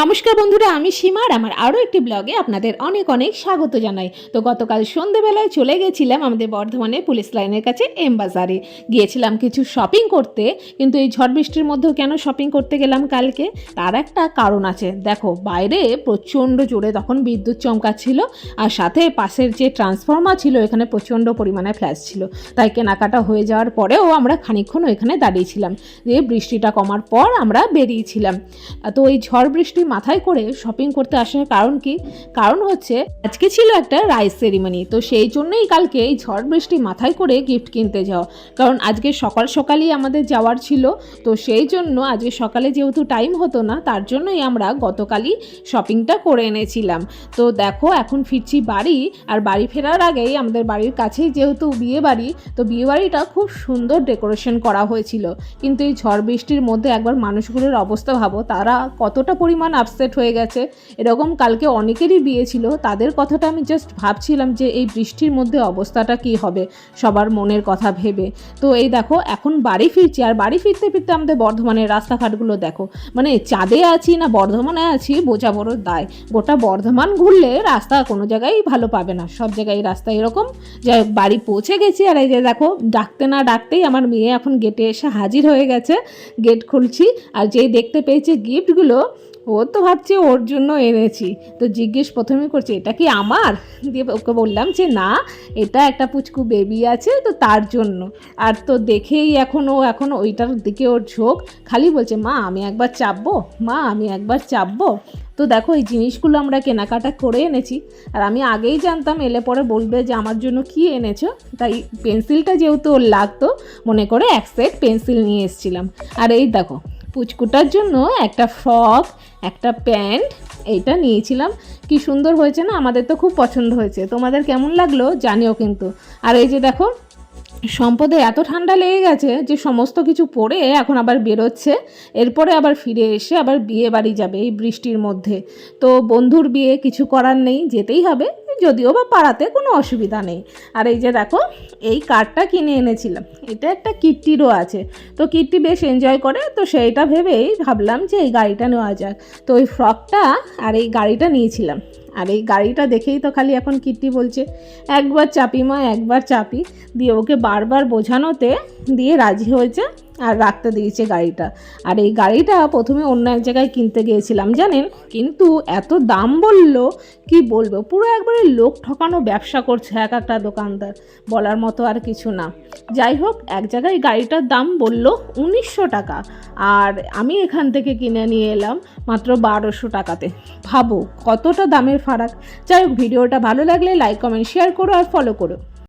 নমস্কার বন্ধুরা, আমি সীমা আর আমার আরও একটি ব্লগে আপনাদের অনেক অনেক স্বাগত জানাই। তো গতকাল সন্ধেবেলায় চলে গেছিলাম আমাদের বর্ধমানে পুলিশ লাইনের কাছে এম বাজারে গিয়েছিলাম কিছু শপিং করতে, কিন্তু এই ঝড় বৃষ্টির মধ্যেও কেন শপিং করতে গেলাম কালকে? তার একটা কারণ আছে। দেখো, বাইরে প্রচণ্ড জোরে তখন বিদ্যুৎ চমকাচ্ছিল, আর সাথে পাশের যে ট্রান্সফর্মার ছিল, এখানে প্রচণ্ড পরিমাণে ফ্ল্যাশ ছিল। তাই কেনাকাটা হয়ে যাওয়ার পরেও আমরা খানিকক্ষণ ওইখানে দাঁড়িয়েছিলাম দিয়ে বৃষ্টিটা কমার পর আমরা বেরিয়েছিলাম তো ওই ঝড় বৃষ্টি মাথায় করে শপিং করতে আসার কারণ কি? কারণ হচ্ছে আজকে ছিল একটা রাইস সেরিমনি তো সেই জন্যই কালকে এই ঝড় বৃষ্টি মাথায় করে গিফট কিনতে যাওয়া। কারণ আজকে সকাল সকালই আমাদের যাওয়ার ছিল, তো সেই জন্য আজকে সকালে যেহেতু টাইম হতো না, তার জন্যই আমরা গতকালই শপিংটা করে এনেছিলাম। তো দেখো, এখন ফিরছি বাড়ি, আর বাড়ি ফেরার আগেই আমাদের বাড়ির কাছেই যেহেতু বিয়ে বাড়ি, তো বিয়ে বাড়িটা খুব সুন্দর ডেকোরেশন করা হয়েছিল। কিন্তু এই ঝড় বৃষ্টির মধ্যে একবার মানুষগুলোর অবস্থা ভাবো, তারা কতটা পরিমাণ আপসেট হয়ে গেছে। এরকম কালকে অনেকেরই বিয়ে ছিল, তাদের কথাটা আমি জাস্ট ভাবছিলাম যে এই বৃষ্টির মধ্যে অবস্থাটা কি হবে, সবার মনের কথা ভেবে। তো এই দেখো, এখন বাড়ি ফিরছি, আর বাড়ি ফিরতে ফিরতে আমাদের বর্ধমানের রাস্তাঘাটগুলো দেখো। মানে চাঁদে আছি না বর্ধমানে আছি, বোঝা বড় দায়। গোটা বর্ধমান ঘুরলে রাস্তা কোনো জায়গায় ভালো পাবে না, সব জায়গায় রাস্তা এরকম। যে বাড়ি পৌঁছে গেছি, আর এই যে দেখো, ডাকতে না ডাকতেই আমার মেয়ে এখন গেটে এসে হাজির হয়ে গেছে। গেট খুলছি, আর যেই দেখতে পেয়েছে গিফটগুলো ও তো ভাবছে ওর জন্য এনেছি। তো জিজ্ঞেস প্রথমে করছে, এটা কি আমার? দিয়ে ওকে বললাম যে, না, এটা একটা পুচকু বেবি আছে, তো তার জন্য। আর তো দেখেই এখন ও, এখন ওইটার দিকে ওর ঝোঁক। খালি বলছে, মা, আমি একবার চাপবো? মা, আমি একবার চাপবো? তো দেখো, এই জিনিসগুলো আমরা কেনাকাটা করে এনেছি। আর আমি আগেই জানতাম, এলে পরে বলবে যে, আমার জন্য কি এনেছো? তাই পেন্সিলটা যেহেতু ওর লাগতো, মনে করে এক সেট পেন্সিল নিয়ে এসেছিলাম। আর এই দেখো পুচকুটার জন্য একটা ফ্রক, একটা প্যান্ট, এইটা নিয়েছিলাম। কি সুন্দর হয়েছে না? আমাদের তো খুব পছন্দ হয়েছে। তোমাদের কেমন লাগল জানিও কিন্তু। আর এই যে দেখো, সম্পদে এত ঠান্ডা লেগে গেছে যে সমস্ত কিছু পরে এখন আবার বেরোচ্ছে। এরপরে আবার ফিরে এসে আবার বিয়ে বাড়ি যাবে এই বৃষ্টির মধ্যে। তো বন্ধুর বিয়ে কিছু করার নেই, যেতেই হবে। যদিও বা পাড়াতে কোনো অসুবিধা নেই। আর এই যে দেখো, এই কার্ডটা কিনে এনেছিলাম। এটা একটা কিট্টিরও আছে। তো কিট্টি বেশ এনজয় করে, তো সেইটা ভেবেই ভাবলাম যে এই গাড়িটা নেওয়া যাক। তো ওই ফ্রকটা আর এই গাড়িটা নিয়েছিলাম। আর এই গাড়িটা দেখেই তো খালি এখন কীর্তি বলছে, একবার চাপি মা, একবার চাপি। দিয়ে ওকে বারবার বোঝানোতে দিয়ে রাজি হয়েছে। আর রাখতে দিয়েছে গাড়িটা। আর এই গাড়িটা প্রথমে অন্য এক জায়গায় কিনতে গিয়েছিলাম, জানেন? কিন্তু এত দাম বলল, কি বলব? পুরো একবারে লোক ঠকানো ব্যবসা করছে এক একটা দোকানদার, বলার মতো আর কিছু না। যাই হোক, এক জায়গায় গাড়িটার দাম বলল উনিশশো টাকা। আর আমি এখান থেকে কিনে নিয়ে এলাম মাত্র বারোশো টাকাতে। ভাবো কতটা দামের ফারাক। যাই হোক, ভিডিওটা ভালো লাগলে লাইক কমেন্ট শেয়ার করো আর ফলো করো।